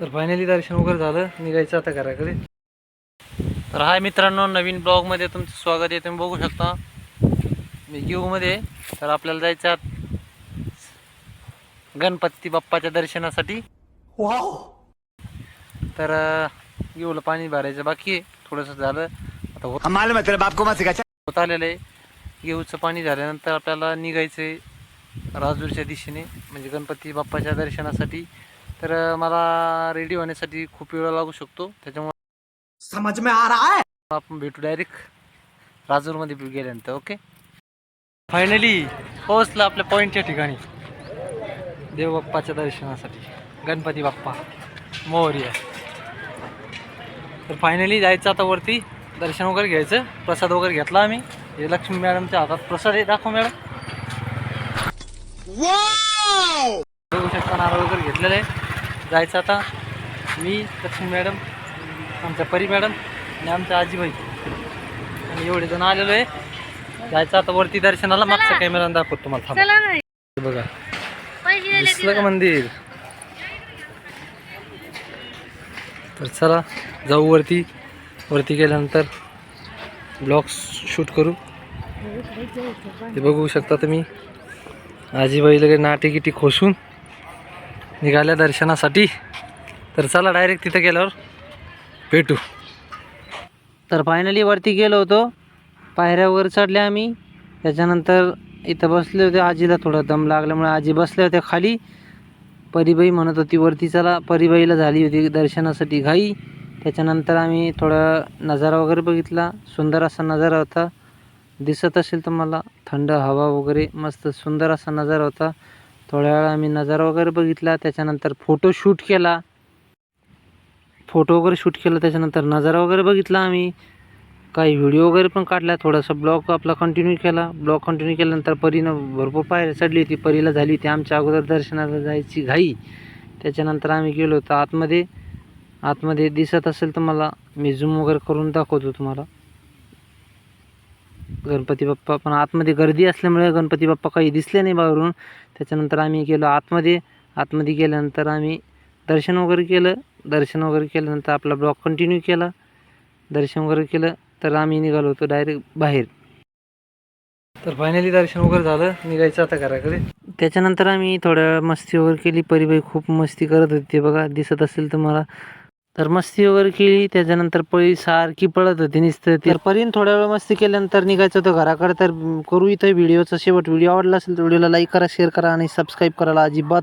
तर फायनली दर्शन वगैरे झालं. निघायचं आता घराकडे. तर हाय मित्रांनो नवीन ब्लॉगमध्ये तुमचं स्वागत आहे. तुम्ही बघू शकता मी मध्ये आहे. तर आपल्याला जायचं गणपती बाप्पाच्या दर्शनासाठी. तर येऊला पाणी भरायचं बाकी आहे. थोडंसं झालं. आता होत होत आलेलं आहे. येऊचं पाणी झाल्यानंतर आपल्याला निघायचं आहे राजूरच्या दिशेने म्हणजे गणपती बाप्पाच्या दर्शनासाठी. तर मला रेडी होण्यासाठी खूप वेळ लागू शकतो. त्याच्यामुळे समझ में आ रहा है? आपण भेटू डायरेक्ट राजूरमध्ये गेल्यानंतर ओके फायनली पोहोचलं आपल्या पॉईंटच्या ठिकाणी. देवबाप्पाच्या दर्शनासाठी. गणपती बाप्पा मोर्या. तर फायनली जायचं आता वरती. दर्शन वगैरे घ्यायचं. प्रसाद वगैरे घेतला आम्ही. हे लक्ष्मी मॅडमच्या हातात प्रसाद आहे. दाखव मॅडम. बघू शकता नारळ वगैरे घेतलेलं आहे. जायचं आता. मी लक्ष्मी मॅडम आमच्या परी मॅडम आणि आमच्या आजीबाई. आणि एवढे जण आलेलो आहे. जायचं आता वरती दर्शनाला. मागचा कॅमेरा दाखवतो तुम्हाला. थांबा. हे बघा. दिसलं का मंदिर? तर चला जाऊ वरती. वरती गेल्यानंतर ब्लॉग शूट करू. ते बघू शकता तुम्ही. आजीबाई लगे नाटी किटी खोसून. निघाल्या दर्शनासाठी. तर चला डायरेक्ट तिथं गेल्यावर भेटू. तर फायनली वरती गेलो होतो. पायऱ्यावर चढले आम्ही. त्याच्यानंतर इथं बसले होते. आजीला थोडा दम लागल्यामुळे आजी बसल्या होत्या खाली. परीबाई म्हणत होती वरती चला. परीबाईला झाली होती दर्शनासाठी घाई. त्याच्यानंतर आम्ही थोडा नजारा वगैरे बघितला. सुंदर असा नजारा होता. दिसत असेल तर मला थंड हवा वगैरे मस्त सुंदर असा नजारा होता. थोड्या वेळा आम्ही नजारा वगैरे बघितला त्याच्यानंतर फोटो शूट केला. फोटो वगैरे शूट केला त्याच्यानंतर नजारा वगैरे बघितला आम्ही. काही व्हिडिओ वगैरे पण काढला थोडासा ब्लॉग आपला कंटिन्यू केला. ब्लॉग कंटिन्यू केल्यानंतर परीनं भरपूर पायऱ्या चढली होती. परीला झाली होती आमच्या अगोदर दर्शनाला जायची घाई. त्याच्यानंतर आम्ही गेलो होतो आतमध्ये. आतमध्ये दिसत असेल तर मला मी झूम वगैरे करून दाखवतो तुम्हाला. गणपती बाप्पा पण आतमध्ये गर्दी असल्यामुळे गणपती बाप्पा काही दिसले नाही बाहेरून. त्याच्यानंतर आम्ही गेलो आतमध्ये. आतमध्ये गेल्यानंतर आम्ही दर्शन वगैरे केलं. दर्शन वगैरे केल्यानंतर आपला ब्लॉग कंटिन्यू केला. दर्शन वगैरे केलं तर आम्ही निघालो होतो डायरेक्ट बाहेर. तर फायनली दर्शन वगैरे झालं. निघायचं आता घराकडे. त्याच्यानंतर आम्ही थोड्या मस्ती वगैरे केली. परीबाई खूप मस्ती करत होती बघा. दिसत असेल तर मला तर मस्ती वगैरे केली त्याच्यानंतर पळी सारखी पळत होती नुसतं तर परीन थोड्या वेळ मस्ती केल्यानंतर निघायचं होतं घराकडे तर करू इथं व्हिडिओचा शेवट. व्हिडिओ आवडला असेल तर व्हिडिओला लाईक करा शेअर करा आणि सबस्क्राईब करायला अजिबात